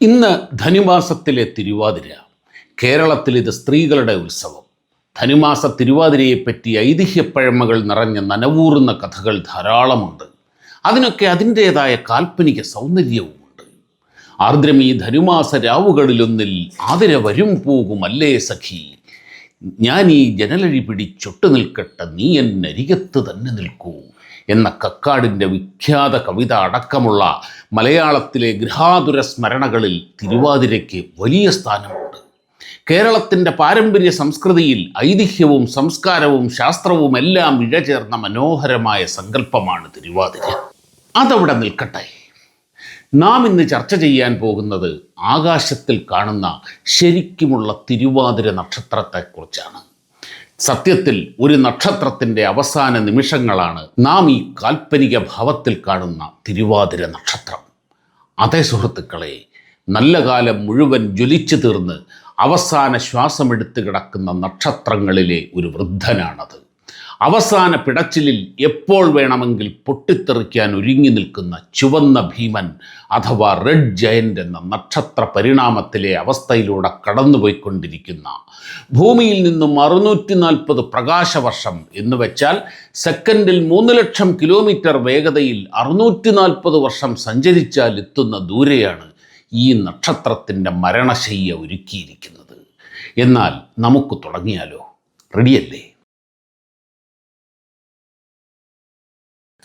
ഇന്ന് ധനുമാസത്തിലെ തിരുവാതിര. കേരളത്തിൽ ഇത് സ്ത്രീകളുടെ ഉത്സവം. ധനുമാസ തിരുവാതിരയെപ്പറ്റി ഐതിഹ്യപ്പഴമകൾ നിറഞ്ഞ നനവൂറുന്ന കഥകൾ ധാരാളമുണ്ട്. അതിനൊക്കെ അതിന്റേതായ കാൽപ്പനിക സൗന്ദര്യവുമുണ്ട്. ആർദ്രം ഈ ധനുമാസ രാവുകളിലൊന്നിൽ ആതിര വരും പോകും അല്ലേ സഖി? ഞാൻ ഈ ജനലഴി പിടിച്ചൊട്ടു നിൽക്കട്ടെ നീ എന്നരികത്ത് തന്നെ നിൽക്കൂ. എന്ന കക്കാടിന്റെ വിഖ്യാത കവിത അടക്കമുള്ള മലയാളത്തിലെ ഗൃഹാതുര സ്മരണകളിൽ തിരുവാതിരയ്ക്ക് വലിയ സ്ഥാനമുണ്ട്. കേരളത്തിന്റെ പാരമ്പര്യ സംസ്കൃതിയിൽ ഐതിഹ്യവും സംസ്കാരവും ശാസ്ത്രവും എല്ലാം ഇഴചേർന്ന മനോഹരമായ സങ്കല്പമാണ് തിരുവാതിര. അതവിടെ നിൽക്കട്ടെ. നാം ഇന്ന് ചർച്ച ചെയ്യാൻ പോകുന്നത് ആകാശത്തിൽ കാണുന്ന ശരിക്കുമുള്ള തിരുവാതിര നക്ഷത്രത്തെക്കുറിച്ചാണ്. സത്യത്തിൽ ഒരു നക്ഷത്രത്തിന്റെ അവസാന നിമിഷങ്ങളാണ് നാം ഈ കാൽപ്പനിക ഭാവത്തിൽ കാണുന്ന തിരുവാതിര നക്ഷത്രം. അതേ സുഹൃത്തുക്കളെ നല്ല കാലം മുഴുവൻ ജ്വലിച്ചു തീർന്ന് അവസാന ശ്വാസമെടുത്ത് കിടക്കുന്ന നക്ഷത്രങ്ങളിലെ ഒരു വൃദ്ധനാണത്. അവസാന പിടച്ചിലിൽ എപ്പോൾ വേണമെങ്കിൽ പൊട്ടിത്തെറിക്കാൻ ഒരുങ്ങി നിൽക്കുന്ന ചുവന്ന ഭീമൻ അഥവാ റെഡ് ജയന്റ് എന്ന നക്ഷത്ര പരിണാമത്തിലെ അവസ്ഥയിലൂടെ കടന്നുപോയിക്കൊണ്ടിരിക്കുന്ന ഭൂമിയിൽ നിന്നും അറുന്നൂറ്റി നാൽപ്പത് പ്രകാശവർഷം എന്ന് വെച്ചാൽ സെക്കൻഡിൽ മൂന്ന് ലക്ഷം കിലോമീറ്റർ വേഗതയിൽ അറുന്നൂറ്റി നാൽപ്പത് വർഷം സഞ്ചരിച്ചാൽ എത്തുന്ന ദൂരെയാണ് ഈ നക്ഷത്രത്തിന്റെ മരണശയ്യ ഒരുക്കിയിരിക്കുന്നത്. എന്നാൽ നമുക്ക് തുടങ്ങിയാലോ? റെഡിയല്ലേ?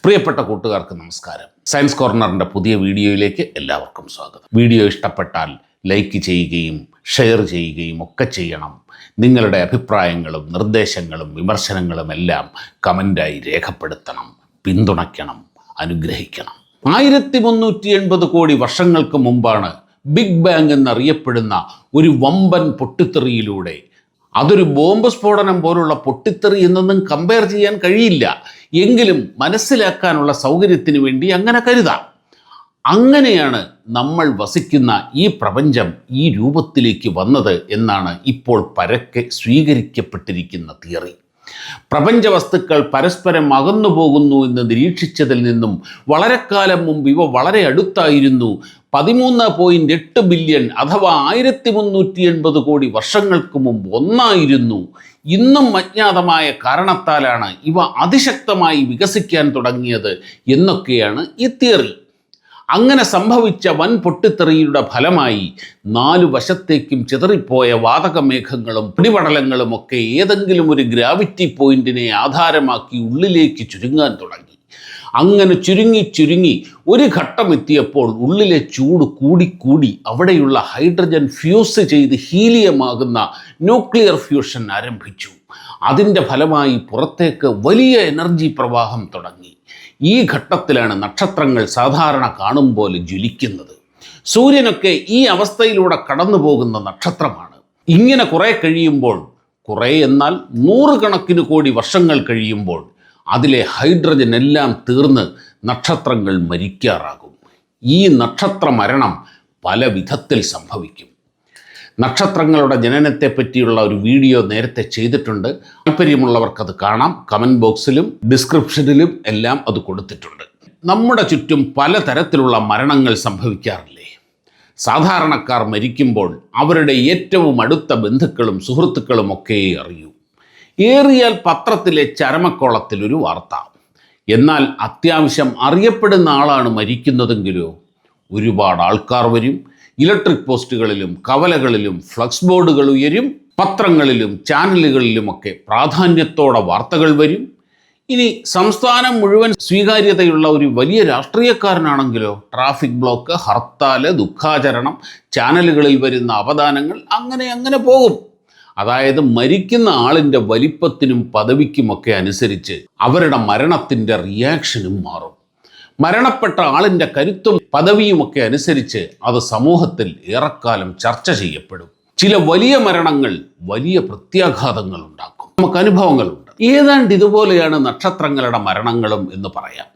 പ്രിയപ്പെട്ട കൂട്ടുകാർക്ക് നമസ്കാരം. സയൻസ് കോർണറിന്റെ പുതിയ വീഡിയോയിലേക്ക് എല്ലാവർക്കും സ്വാഗതം. വീഡിയോ ഇഷ്ടപ്പെട്ടാൽ ലൈക്ക് ചെയ്യുകയും ഷെയർ ചെയ്യുകയും ഒക്കെ ചെയ്യണം. നിങ്ങളുടെ അഭിപ്രായങ്ങളും നിർദ്ദേശങ്ങളും വിമർശനങ്ങളും എല്ലാം കമന്റായി രേഖപ്പെടുത്തണം പിന്തുണയ്ക്കണം അനുഗ്രഹിക്കണം. ആയിരത്തി മുന്നൂറ്റി എൺപത് കോടി വർഷങ്ങൾക്ക് മുമ്പാണ് ബിഗ് ബാങ് എന്നറിയപ്പെടുന്ന ഒരു വമ്പൻ പൊട്ടിത്തെറിയിലൂടെ അതൊരു ബോംബ് സ്ഫോടനം പോലുള്ള പൊട്ടിത്തെറി എന്നൊന്നും കമ്പയർ ചെയ്യാൻ കഴിയില്ല. എങ്കിലും മനസ്സിലാക്കാനുള്ള സൗകര്യത്തിന് വേണ്ടി അങ്ങനെ കരുതാം. അങ്ങനെയാണ് നമ്മൾ വസിക്കുന്ന ഈ പ്രപഞ്ചം ഈ രൂപത്തിലേക്ക് വന്നത് എന്നാണ് ഇപ്പോൾ പരക്കെ സ്വീകരിക്കപ്പെട്ടിരിക്കുന്ന തിയറി. പ്രപഞ്ച വസ്തുക്കൾ പരസ്പരം അകന്നു പോകുന്നു എന്ന് നിരീക്ഷിച്ചതിൽ നിന്നും വളരെക്കാലം കാലം മുമ്പ് ഇവ വളരെ അടുത്തായിരുന്നു. പതിമൂന്ന് പോയിന്റ് എട്ട് ബില്യൺ അഥവാ ആയിരത്തി മുന്നൂറ്റി എൺപത് കോടി വർഷങ്ങൾക്ക് മുമ്പ് ഒന്നായിരുന്നു. ഇന്നും അജ്ഞാതമായ കാരണത്താലാണ് ഇവ അതിശക്തമായി വികസിക്കാൻ തുടങ്ങിയത് എന്നൊക്കെയാണ് ഈ തിയറി അങ്ങനെ സംഭവിച്ച വൻ പൊട്ടിത്തെറിയുടെ ഫലമായി നാലു വശത്തേക്കും ചിതറിപ്പോയ വാതകമേഘങ്ങളും പിടിപടലങ്ങളും ഒക്കെ ഏതെങ്കിലും ഒരു ഗ്രാവിറ്റി പോയിന്റിനെ ആധാരമാക്കി ഉള്ളിലേക്ക് ചുരുങ്ങാൻ തുടങ്ങി. അങ്ങനെ ചുരുങ്ങി ചുരുങ്ങി ഒരു ഘട്ടം എത്തിയപ്പോൾ ഉള്ളിലെ ചൂട് കൂടിക്കൂടി അവിടെയുള്ള ഹൈഡ്രജൻ ഫ്യൂസ് ചെയ്ത് ഹീലിയമാകുന്ന ന്യൂക്ലിയർ ഫ്യൂഷൻ ആരംഭിച്ചു. അതിന്റെ ഫലമായി പുറത്തേക്ക് വലിയ എനർജി പ്രവാഹം തുടങ്ങി. ഈ ഘട്ടത്തിലാണ് നക്ഷത്രങ്ങൾ സാധാരണ കാണും പോലെ ജ്വലിക്കുന്നത്. സൂര്യനൊക്കെ ഈ അവസ്ഥയിലൂടെ കടന്നു പോകുന്ന നക്ഷത്രമാണ്. ഇങ്ങനെ കുറെ കഴിയുമ്പോൾ കുറെ എന്നാൽ നൂറുകണക്കിന് കോടി വർഷങ്ങൾ കഴിയുമ്പോൾ അതിലെ ഹൈഡ്രജൻ എല്ലാം തീർന്ന് നക്ഷത്രങ്ങൾ മരിക്കാറാകും. ഈ നക്ഷത്ര മരണം പല വിധത്തിൽ സംഭവിക്കും. നക്ഷത്രങ്ങളുടെ ജനനത്തെ പറ്റിയുള്ള ഒരു വീഡിയോ നേരത്തെ ചെയ്തിട്ടുണ്ട്. താല്പര്യമുള്ളവർക്കത് കാണാം. കമന്റ് ബോക്സിലും ഡിസ്ക്രിപ്ഷനിലും എല്ലാം അത് കൊടുത്തിട്ടുണ്ട്. നമ്മുടെ ചുറ്റും പലതരത്തിലുള്ള മരണങ്ങൾ സംഭവിക്കാറില്ലേ? സാധാരണക്കാർ മരിക്കുമ്പോൾ അവരുടെ ഏറ്റവും അടുത്ത ബന്ധുക്കളും സുഹൃത്തുക്കളും ഒക്കെ അറിയൂ. ഏറിയാൽ പത്രത്തിലെ ചരമക്കോളത്തിലൊരു വാർത്ത. എന്നാൽ അത്യാവശ്യം അറിയപ്പെടുന്ന ആളാണ് മരിക്കുന്നതെങ്കിലോ ഒരുപാട് ആൾക്കാർ വരും. ഇലക്ട്രിക് പോസ്റ്റുകളിലും കവലകളിലും ഫ്ലക്സ് ബോർഡുകൾ ഉയരും പത്രങ്ങളിലും ചാനലുകളിലുമൊക്കെ പ്രാധാന്യത്തോടെ വാർത്തകൾ വരും. ഇനി സംസ്ഥാനം മുഴുവൻ സ്വീകാര്യതയുള്ള ഒരു വലിയ രാഷ്ട്രീയക്കാരനാണെങ്കിലോ ട്രാഫിക് ബ്ലോക്ക് ഹർത്താൽ ദുഃഖാചരണം ചാനലുകളിൽ വരുന്ന അവദാനങ്ങൾ അങ്ങനെ അങ്ങനെ പോകും. അതായത് മരിക്കുന്ന ആളിന്റെ വലിപ്പത്തിനും പദവിക്കുമൊക്കെ അനുസരിച്ച് അവരുടെ മരണത്തിന്റെ റിയാക്ഷനും മാറും. മരണപ്പെട്ട ആളിന്റെ കരുത്തും പദവിയുമൊക്കെ അനുസരിച്ച് അത് സമൂഹത്തിൽ ഏറെക്കാലം ചർച്ച ചെയ്യപ്പെടും. ചില വലിയ മരണങ്ങൾ വലിയ പ്രത്യാഘാതങ്ങൾ ഉണ്ടാക്കും. നമുക്ക് അനുഭവങ്ങളുണ്ട് ഏതാണ്ട് ഇതുപോലെയാണ് നക്ഷത്രങ്ങളുടെ മരണങ്ങളും എന്ന് പറയാം.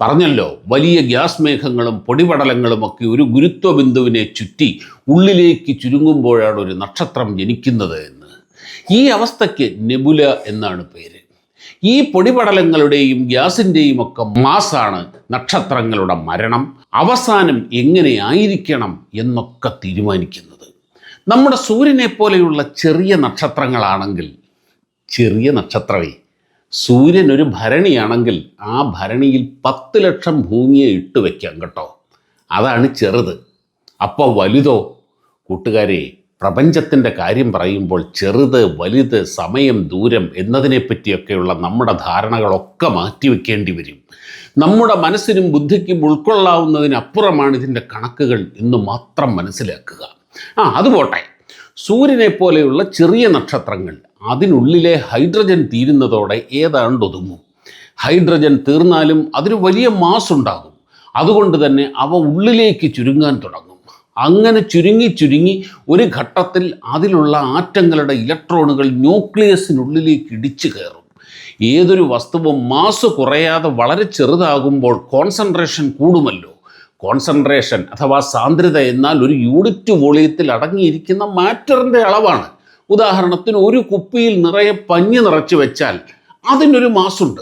പറഞ്ഞല്ലോ വലിയ ഗ്യാസ് മേഘങ്ങളും പൊടിപടലങ്ങളും ഒക്കെ ഒരു ഗുരുത്വ ബിന്ദുവിനെ ചുറ്റി ഉള്ളിലേക്ക് ചുരുങ്ങുമ്പോഴാണ് ഒരു നക്ഷത്രം ജനിക്കുന്നത് എന്ന്. ഈ അവസ്ഥയ്ക്ക് നെബുല എന്നാണ് പേര്. ഈ പൊടിപടലങ്ങളുടെയും ഗ്യാസിന്റെയും ഒക്കെ മാസാണ് നക്ഷത്രങ്ങളുടെ മരണം. അവസാനം എങ്ങനെയായിരിക്കണം എന്നൊക്കെ തീരുമാനിക്കുന്നത്. നമ്മുടെ സൂര്യനെ പോലെയുള്ള ചെറിയ നക്ഷത്രങ്ങളാണെങ്കിൽ ചെറിയ നക്ഷത്രമേ സൂര്യൻ ഒരു ഭരണിയാണെങ്കിൽ ആ ഭരണിയിൽ പത്ത് ലക്ഷം ഭൂമിയെ ഇട്ട് വയ്ക്കാം കേട്ടോ. അതാണ് ചെറുത്. അപ്പോൾ വലുതോ കൂട്ടുകാരെ പ്രപഞ്ചത്തിന്റെ കാര്യം പറയുമ്പോൾ ചെറുത് വലുത് സമയം ദൂരം എന്നതിനെപ്പറ്റിയൊക്കെയുള്ള നമ്മുടെ ധാരണകളൊക്കെ മാറ്റിവെക്കേണ്ടി വരും. നമ്മുടെ മനസ്സിനും ബുദ്ധിക്കും ഉൾക്കൊള്ളാവുന്നതിനപ്പുറമാണ് ഇതിന്റെ കണക്കുകൾ എന്ന് മാത്രം മനസ്സിലാക്കുക. ആ അത് പോട്ടെ. സൂര്യനെ പോലെയുള്ള ചെറിയ നക്ഷത്രങ്ങൾ അതിനുള്ളിലെ ഹൈഡ്രജൻ തീരുന്നതോടെ ഏതാണ്ട് ഒതുങ്ങും ഹൈഡ്രജൻ തീർന്നാലും അതിന് വലിയ മാസ് ഉണ്ടാകും അതുകൊണ്ട് തന്നെ അവ ഉള്ളിലേക്ക് ചുരുങ്ങാൻ തുടങ്ങും. അങ്ങനെ ചുരുങ്ങി ചുരുങ്ങി ഒരു ഘട്ടത്തിൽ അതിലുള്ള ആറ്റങ്ങളുടെ ഇലക്ട്രോണുകൾ ന്യൂക്ലിയസിനുള്ളിലേക്ക് ഇടിച്ചു കയറും. ഏതൊരു വസ്തുവും മാസ് കുറയാതെ വളരെ ചെറുതാകുമ്പോൾ കോൺസെൻട്രേഷൻ കൂടുമല്ലോ. കോൺസെൻട്രേഷൻ അഥവാ സാന്ദ്രത എന്നാൽ ഒരു യൂണിറ്റ് വോളിയത്തിൽ അടങ്ങിയിരിക്കുന്ന മാറ്ററിന്റെ അളവാണ്. ഉദാഹരണത്തിന് ഒരു കുപ്പിയിൽ നിറയെ പഞ്ഞ് നിറച്ച് വെച്ചാൽ അതിനൊരു മാസുണ്ട്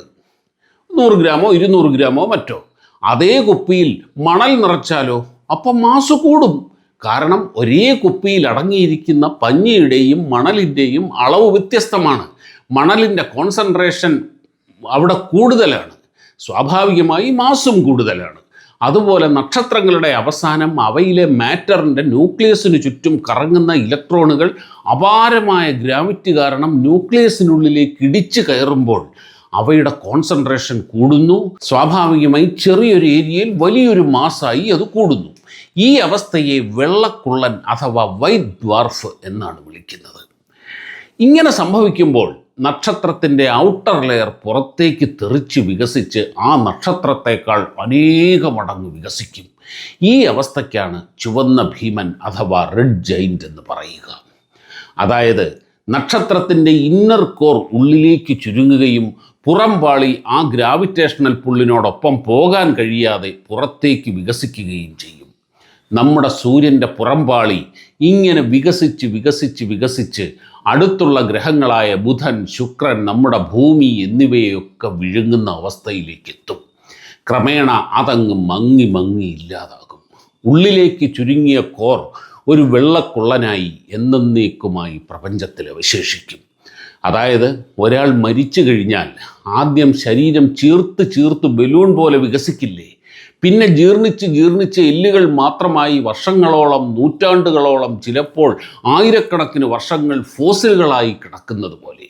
നൂറ് ഗ്രാമോ ഇരുന്നൂറ് ഗ്രാമോ മറ്റോ. അതേ കുപ്പിയിൽ മണൽ നിറച്ചാലോ? അപ്പം മാസ് കൂടും. കാരണം ഒരേ കുപ്പിയിൽ അടങ്ങിയിരിക്കുന്ന പഞ്ഞിയുടെയും മണലിന്റെയും അളവ് വ്യത്യസ്തമാണ്. മണലിന്റെ കോൺസെൻട്രേഷൻ അവിടെ കൂടുതലാണ്. സ്വാഭാവികമായി മാസും കൂടുതലാണ്. അതുപോലെ നക്ഷത്രങ്ങളുടെ അവസാനം അവയിലെ മാറ്ററിന്റെ ന്യൂക്ലിയസിന് ചുറ്റും കറങ്ങുന്ന ഇലക്ട്രോണുകൾ അപാരമായ ഗ്രാവിറ്റി കാരണം ന്യൂക്ലിയസിനുള്ളിലേക്ക് ഇടിച്ചു കയറുമ്പോൾ അവയുടെ കോൺസെൻട്രേഷൻ കൂടുന്നു. സ്വാഭാവികമായി ചെറിയൊരു ഏരിയയിൽ വലിയൊരു മാസായി അത് കൂടുന്നു. ഈ അവസ്ഥയെ വെള്ളക്കുള്ളൻ അഥവാ വൈറ്റ് ദ്വാർഫ് എന്നാണ് വിളിക്കുന്നത്. ഇങ്ങനെ സംഭവിക്കുമ്പോൾ നക്ഷത്രത്തിന്റെ ഔട്ടർ ലെയർ പുറത്തേക്ക് തെറിച്ച് വികസിച്ച് ആ നക്ഷത്രത്തേക്കാൾ അനേക മടങ്ങ് വികസിക്കും. ഈ അവസ്ഥയ്ക്കാണ് ചുവന്ന ഭീമൻ അഥവാ റെഡ് ജൈന്റ് എന്ന് പറയുക. അതായത് നക്ഷത്രത്തിന്റെ ഇന്നർ കോർ ഉള്ളിലേക്ക് ചുരുങ്ങുകയും പുറംപാളി ആ ഗ്രാവിറ്റേഷണൽ പുള്ളിനോടൊപ്പം പോകാൻ കഴിയാതെ പുറത്തേക്ക് വികസിക്കുകയും ചെയ്യും. നമ്മുടെ സൂര്യന്റെ പുറംപാളി ഇങ്ങനെ വികസിച്ച് വികസിച്ച് വികസിച്ച് അടുത്തുള്ള ഗ്രഹങ്ങളായ ബുധൻ ശുക്രൻ നമ്മുടെ ഭൂമി എന്നിവയൊക്കെ വിഴുങ്ങുന്ന അവസ്ഥയിലേക്ക് എത്തും ക്രമേണ അതങ്ങ് മങ്ങി മങ്ങി ഇല്ലാതാകും. ഉള്ളിലേക്ക് ചുരുങ്ങിയ കോർ ഒരു വെള്ളക്കുള്ളനായി എന്നേക്കുമായി പ്രപഞ്ചത്തിൽ അവശേഷിക്കും. അതായത് ഒരാൾ മരിച്ചു കഴിഞ്ഞാൽ ആദ്യം ശരീരം ചീർത്ത് ചീർത്ത് ബലൂൺ പോലെ വികസിക്കില്ലേ? പിന്നെ ജീർണിച്ച് ജീർണിച്ച് എല്ലുകൾ മാത്രമായി വർഷങ്ങളോളം നൂറ്റാണ്ടുകളോളം ചിലപ്പോൾ ആയിരക്കണക്കിന് വർഷങ്ങൾ ഫോസിലുകളായി കിടക്കുന്നത് പോലെ.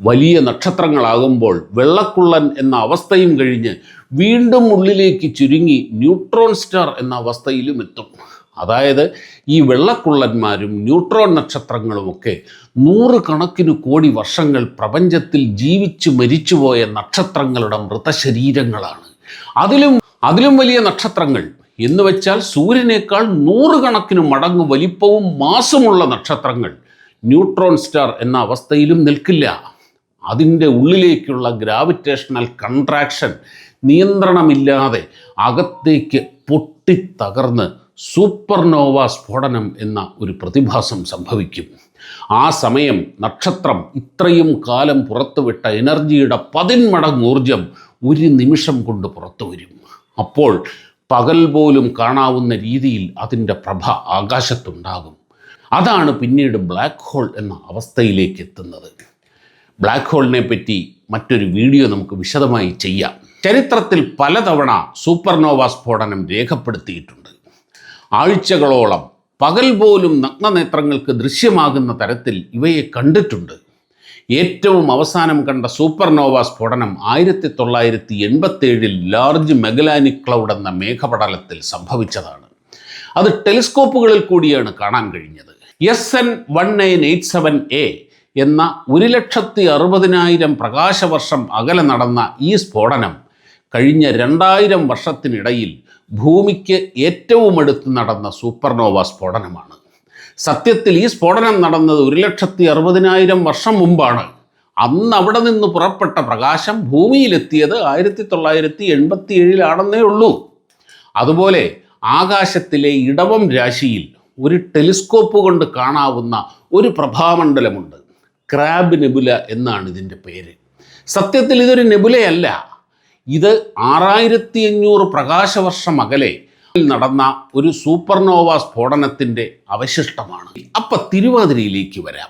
വലിയ നക്ഷത്രങ്ങളാകുമ്പോൾ വെള്ളക്കുള്ളൻ എന്ന അവസ്ഥയും കഴിഞ്ഞ് വീണ്ടും ഉള്ളിലേക്ക് ചുരുങ്ങി ന്യൂട്രോൺ സ്റ്റാർ എന്ന അവസ്ഥയിലും എത്തും. അതായത് ഈ വെള്ളക്കുള്ളന്മാരും ന്യൂട്രോൺ നക്ഷത്രങ്ങളുമൊക്കെ നൂറുകണക്കിന് കോടി വർഷങ്ങൾ പ്രപഞ്ചത്തിൽ ജീവിച്ച് മരിച്ചുപോയ നക്ഷത്രങ്ങളുടെ മൃതശരീരങ്ങളാണ്. അതിലും അതിലും വലിയ നക്ഷത്രങ്ങൾ. എന്ന് വെച്ചാൽ സൂര്യനേക്കാൾ നൂറുകണക്കിന് മടങ്ങ് വലിപ്പവും മാസമുള്ള നക്ഷത്രങ്ങൾ. ന്യൂട്രോൺ സ്റ്റാർ എന്ന അവസ്ഥയിലും നിൽക്കില്ല. അതിന്റെ ഉള്ളിലേക്കുള്ള ഗ്രാവിറ്റേഷണൽ കൺട്രാക്ഷൻ നിയന്ത്രണമില്ലാതെ അകത്തേക്ക് പൊട്ടിത്തകർന്ന് സൂപ്പർനോവ സ്ഫോടനം എന്ന ഒരു പ്രതിഭാസം സംഭവിക്കും. ആ സമയം നക്ഷത്രം ഇത്രയും കാലം പുറത്തുവിട്ട എനർജിയുടെ പതിന്മടങ്ങ് ഊർജം ഒരു നിമിഷം കൊണ്ട് പുറത്തു വരും. അപ്പോൾ പകൽ പോലും കാണാവുന്ന രീതിയിൽ അതിന്റെ പ്രഭ ആകാശത്തുണ്ടാകും. അതാണ് പിന്നീട് ബ്ലാക്ക് ഹോൾ എന്ന അവസ്ഥയിലേക്ക് എത്തുന്നത്. ബ്ലാക്ക് ഹോളിനെ പറ്റി മറ്റൊരു വീഡിയോ നമുക്ക് വിശദമായി ചെയ്യാം. ചരിത്രത്തിൽ പലതവണ സൂപ്പർനോവ സ്ഫോടനം രേഖപ്പെടുത്തിയിട്ടുണ്ട്. ആഴ്ചകളോളം പകൽ പോലും നഗ്നനേത്രങ്ങൾക്ക് ദൃശ്യമാകുന്ന തരത്തിൽ ഇവയെ കണ്ടിട്ടുണ്ട്. ഏറ്റവും അവസാനം കണ്ട സൂപ്പർനോവ സ്ഫോടനം ആയിരത്തി തൊള്ളായിരത്തി എൺപത്തേഴിൽ ലാർജ് മെഗലാനിക് ക്ലൗഡ് എന്ന മേഘപടലത്തിൽ സംഭവിച്ചതാണ്. അത് ടെലിസ്കോപ്പുകളിൽ കൂടിയാണ് കാണാൻ കഴിഞ്ഞത്. S N one nine eight seven A എന്ന ഒരു ലക്ഷത്തി അറുപതിനായിരം പ്രകാശവർഷം അകലെ നടന്ന ഈ സ്ഫോടനം കഴിഞ്ഞ രണ്ടായിരം വർഷത്തിനിടയിൽ ഭൂമിക്ക് ഏറ്റവും അടുത്ത് നടന്ന സൂപ്പർനോവ സ്ഫോടനമാണ്. സത്യത്തിൽ ഈ സ്ഫോടനം നടന്നത് ഒരു ലക്ഷത്തി അറുപതിനായിരം വർഷം മുമ്പാണ്. അന്ന് അവിടെ നിന്ന് പുറപ്പെട്ട പ്രകാശം ഭൂമിയിലെത്തിയത് ആയിരത്തി തൊള്ളായിരത്തി എൺപത്തി ഏഴിലാണെന്നേ ഉള്ളൂ. അതുപോലെ ആകാശത്തിലെ ഇടവം രാശിയിൽ ഒരു ടെലിസ്കോപ്പ് കൊണ്ട് കാണാവുന്ന ഒരു പ്രഭാമണ്ഡലമുണ്ട്. ക്രാബ് നെബുല എന്നാണ് ഇതിന്റെ പേര്. സത്യത്തിൽ ഇതൊരു നെബുലയല്ല. ഇത് ആറായിരത്തി അഞ്ഞൂറ് പ്രകാശവർഷം അകലെ നടന്ന ഒരു സൂപ്പർനോവ സ്ഫോടനത്തിന്റെ അവശിഷ്ടമാണ്. അപ്പം തിരുവാതിരയിലേക്ക് വരാം.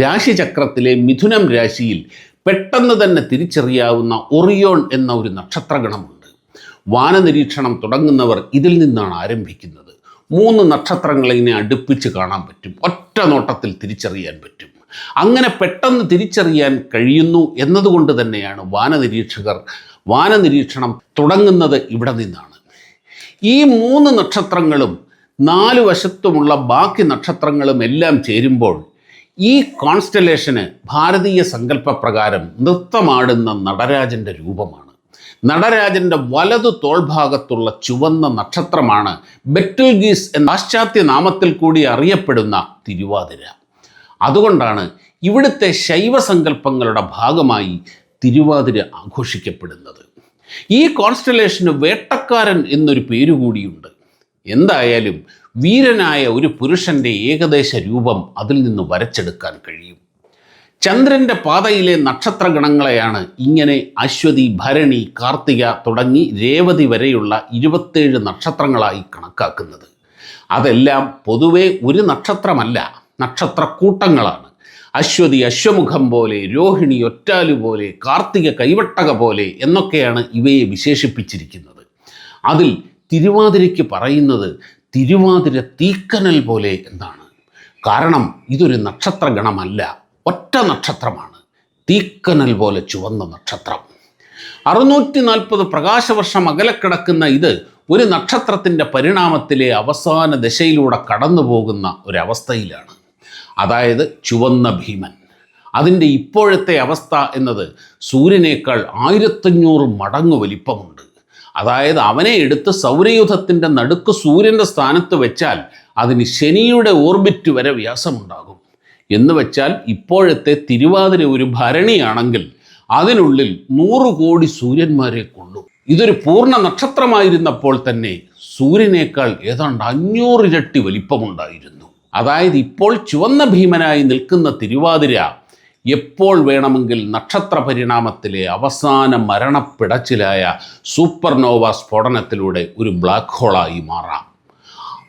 രാശിചക്രത്തിലെ മിഥുനം രാശിയിൽ പെട്ടെന്ന് തന്നെ തിരിച്ചറിയാവുന്ന ഒറിയോൺ എന്ന ഒരു നക്ഷത്രഗണമുണ്ട്. വാനനിരീക്ഷണം തുടങ്ങുന്നവർ ഇതിൽ നിന്നാണ് ആരംഭിക്കുന്നത്. മൂന്ന് നക്ഷത്രങ്ങളെ ഇങ്ങനെ അടുപ്പിച്ച് കാണാൻ പറ്റും. ഒറ്റ നോട്ടത്തിൽ തിരിച്ചറിയാൻ പറ്റും. അങ്ങനെ പെട്ടെന്ന് തിരിച്ചറിയാൻ കഴിയുന്നു എന്നതുകൊണ്ട് തന്നെയാണ് വാനനിരീക്ഷകർ വാനനിരീക്ഷണം തുടങ്ങുന്നത് ഇവിടെ നിന്നാണ്. ഈ മൂന്ന് നക്ഷത്രങ്ങളും നാല് വശത്തുമുള്ള ബാക്കി നക്ഷത്രങ്ങളും എല്ലാം ചേരുമ്പോൾ ഈ കോൺസ്റ്റലേഷന് ഭാരതീയ സങ്കല്പപ്രകാരം നൃത്തമാടുന്ന നടരാജന്റെ രൂപമാണ്. നടരാജന്റെ വലതു തോൾഭാഗത്തുള്ള ചുവന്ന നക്ഷത്രമാണ് ബെറ്റുൽഗീസ് എന്ന പാശ്ചാത്യ നാമത്തിൽ കൂടി അറിയപ്പെടുന്ന തിരുവാതിര. അതുകൊണ്ടാണ് ഇവിടുത്തെ ശൈവസങ്കല്പങ്ങളുടെ ഭാഗമായി തിരുവാതിര ആഘോഷിക്കപ്പെടുന്നത്. ഈ കോൺസ്റ്റലേഷന് വേട്ടക്കാരൻ എന്നൊരു പേരുകൂടിയുണ്ട്. എന്തായാലും വീരനായ ഒരു പുരുഷന്റെ ഏകദേശ രൂപം അതിൽ നിന്ന് വരച്ചെടുക്കാൻ കഴിയും. ചന്ദ്രന്റെ പാതയിലെ നക്ഷത്രഗണങ്ങളെയാണ് ഇങ്ങനെ അശ്വതി ഭരണി കാർത്തിക തുടങ്ങി രേവതി വരെയുള്ള ഇരുപത്തേഴ് നക്ഷത്രങ്ങളായി കണക്കാക്കുന്നത്. അതെല്ലാം പൊതുവെ ഒരു നക്ഷത്രമല്ല നക്ഷത്രക്കൂട്ടങ്ങളാണ്. അശ്വതി അശ്വമുഖം പോലെ രോഹിണി ഒറ്റാലു പോലെ കാർത്തിക കൈവട്ടക പോലെ എന്നൊക്കെയാണ് ഇവയെ വിശേഷിപ്പിച്ചിരിക്കുന്നത്. അതിൽ തിരുവാതിരയ്ക്ക് പറയുന്നത് തിരുവാതിര തീക്കനൽ പോലെ എന്നാണ്. കാരണം ഇതൊരു നക്ഷത്രഗണമല്ല ഒറ്റ നക്ഷത്രമാണ്. തീക്കനൽ പോലെ ചുവന്ന നക്ഷത്രം. അറുന്നൂറ്റി നാൽപ്പത് പ്രകാശവർഷം അകലെ കിടക്കുന്ന ഇത് ഒരു നക്ഷത്രത്തിന്റെ പരിണാമത്തിലെ അവസാന ദശയിലൂടെ കടന്നു പോകുന്ന ഒരവസ്ഥയിലാണ്. അതായത് ചുവന്ന ഭീമൻ. അതിന്റെ ഇപ്പോഴത്തെ അവസ്ഥ എന്നത് സൂര്യനേക്കാൾ ആയിരത്തഞ്ഞൂറ് മടങ്ങ് വലിപ്പമുണ്ട്. അതായത് അവനെ എടുത്ത് സൗരയൂഥത്തിന്റെ നടുക്ക് സൂര്യന്റെ സ്ഥാനത്ത് വെച്ചാൽ അതിന് ശനിയുടെ ഓർബിറ്റ് വരെ വ്യാസമുണ്ടാകും. എന്ന് വെച്ചാൽ ഇപ്പോഴത്തെ തിരുവാതിര ഒരു ഭരണിയാണെങ്കിൽ അതിനുള്ളിൽ നൂറ് കോടി സൂര്യന്മാരെ കൊള്ളും ഇതൊരു പൂർണ നക്ഷത്രമായിരുന്നപ്പോൾ തന്നെ സൂര്യനേക്കാൾ ഏതാണ്ട് അഞ്ഞൂറ് ഇരട്ടി വലിപ്പമുണ്ടായിരുന്നു. അതായത് ഇപ്പോൾ ചുവന്ന ഭീമനായി നിൽക്കുന്ന തിരുവാതിര എപ്പോൾ വേണമെങ്കിൽ നക്ഷത്ര പരിണാമത്തിലെ അവസാന മരണപ്പിടച്ചിലായ സൂപ്പർനോവ സ്ഫോടനത്തിലൂടെ ഒരു ബ്ലാക്ക് ഹോളായി മാറാം.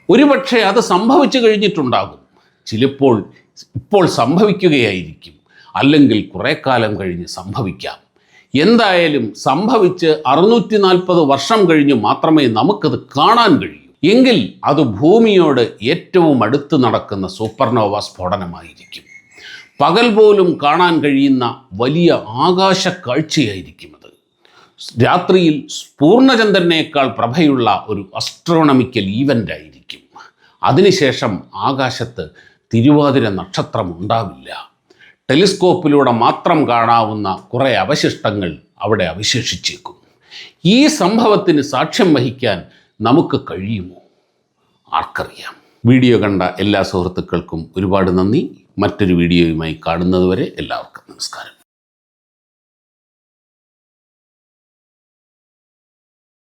ഒരുപക്ഷെ അത് സംഭവിച്ചു കഴിഞ്ഞിട്ടുണ്ടാകും. ചിലപ്പോൾ ഇപ്പോൾ സംഭവിക്കുകയായിരിക്കും. അല്ലെങ്കിൽ കുറേ കാലം കഴിഞ്ഞ് സംഭവിക്കാം. എന്തായാലും സംഭവിച്ച് അറുന്നൂറ്റി നാൽപ്പത് വർഷം കഴിഞ്ഞ് മാത്രമേ നമുക്കത് കാണാൻ കഴിയൂ. എങ്കിൽ അത് ഭൂമിയോട് ഏറ്റവും അടുത്ത് നടക്കുന്ന സൂപ്പർനോവ സ്ഫോടനമായിരിക്കും. പകൽ പോലും കാണാൻ കഴിയുന്ന വലിയ ആകാശ കാഴ്ചയായിരിക്കും അത്. രാത്രിയിൽ പൂർണചന്ദ്രനേക്കാൾ പ്രഭയുള്ള ഒരു അസ്ട്രോണമിക്കൽ ഈവന്റ് ആയിരിക്കും. അതിനുശേഷം ആകാശത്ത് തിരുവാതിര നക്ഷത്രം ഉണ്ടാവില്ല. ടെലിസ്കോപ്പിലൂടെ മാത്രം കാണാവുന്ന കുറേ അവശിഷ്ടങ്ങൾ അവിടെ അവശേഷിച്ചേക്കും. ഈ സംഭവത്തിന് സാക്ഷ്യം വഹിക്കാൻ നമുക്ക് കഴിയുമോ? ആർക്കറിയാം. വീഡിയോ കണ്ട എല്ലാ സുഹൃത്തുക്കൾക്കും ഒരുപാട് നന്ദി. മറ്റൊരു വീഡിയോയുമായി കാണുന്നതുവരെ എല്ലാവർക്കും നമസ്കാരം.